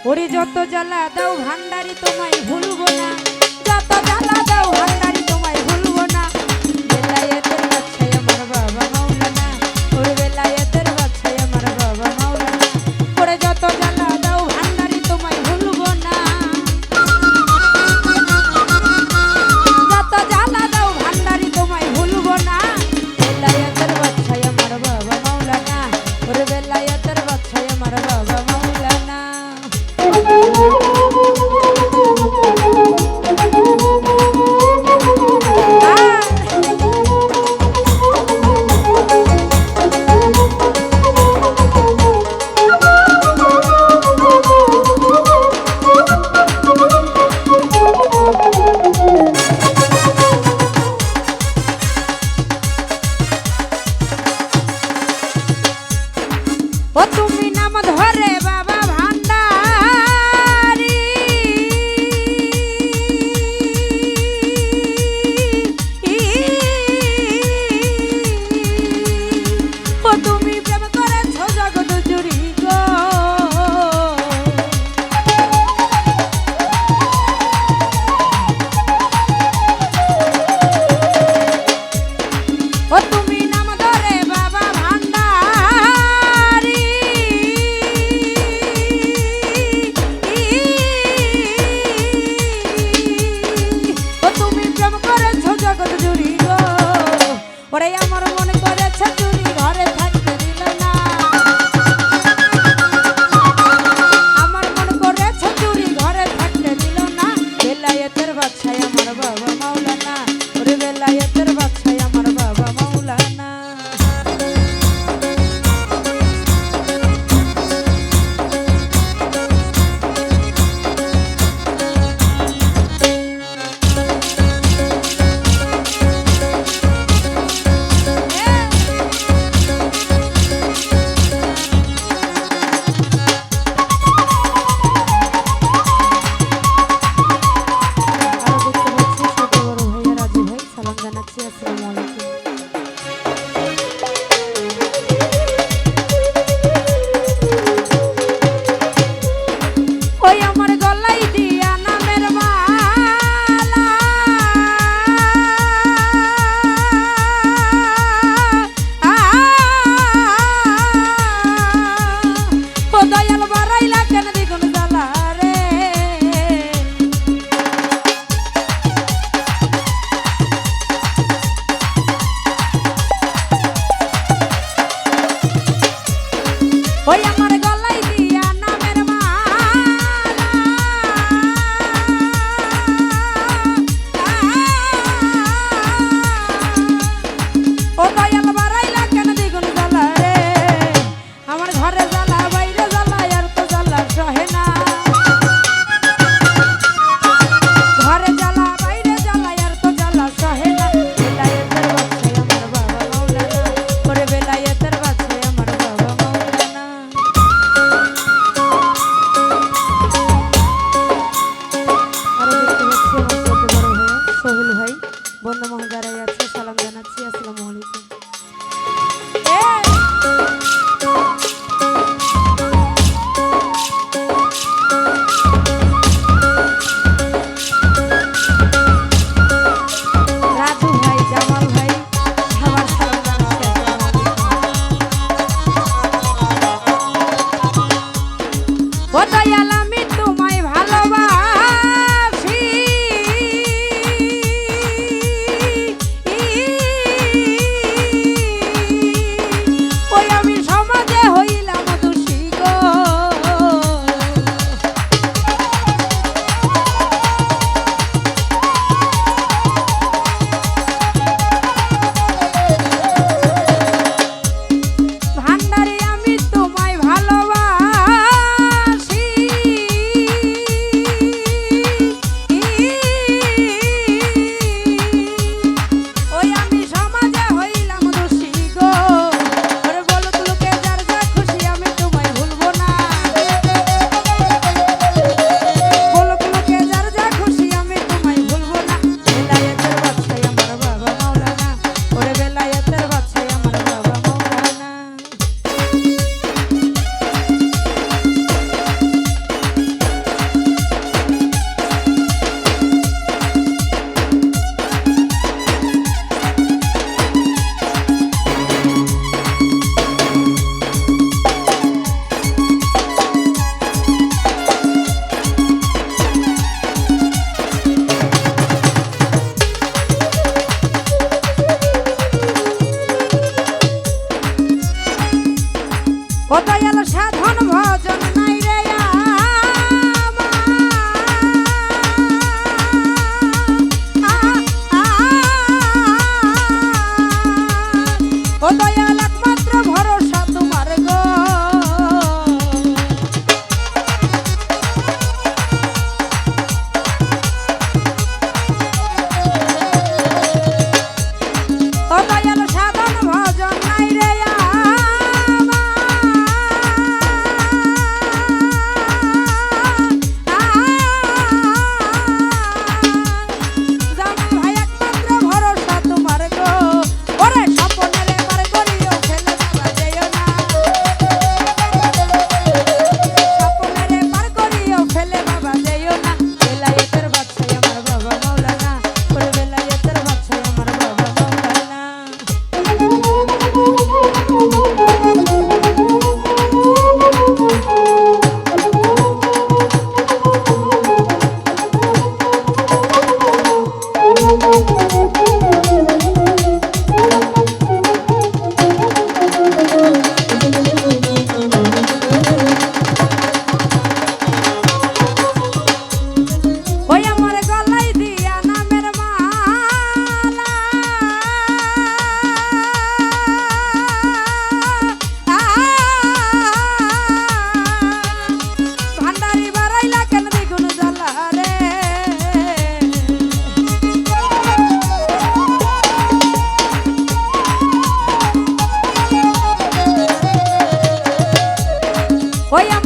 ওরে যত জ্বালা দাও ভান্ডারি তোমায় ভুলবো না যত জ্বালা দাও ভান্ডারি you. বাচ্চাই আমার বাবা। పొందము గారు Oh, boy. oi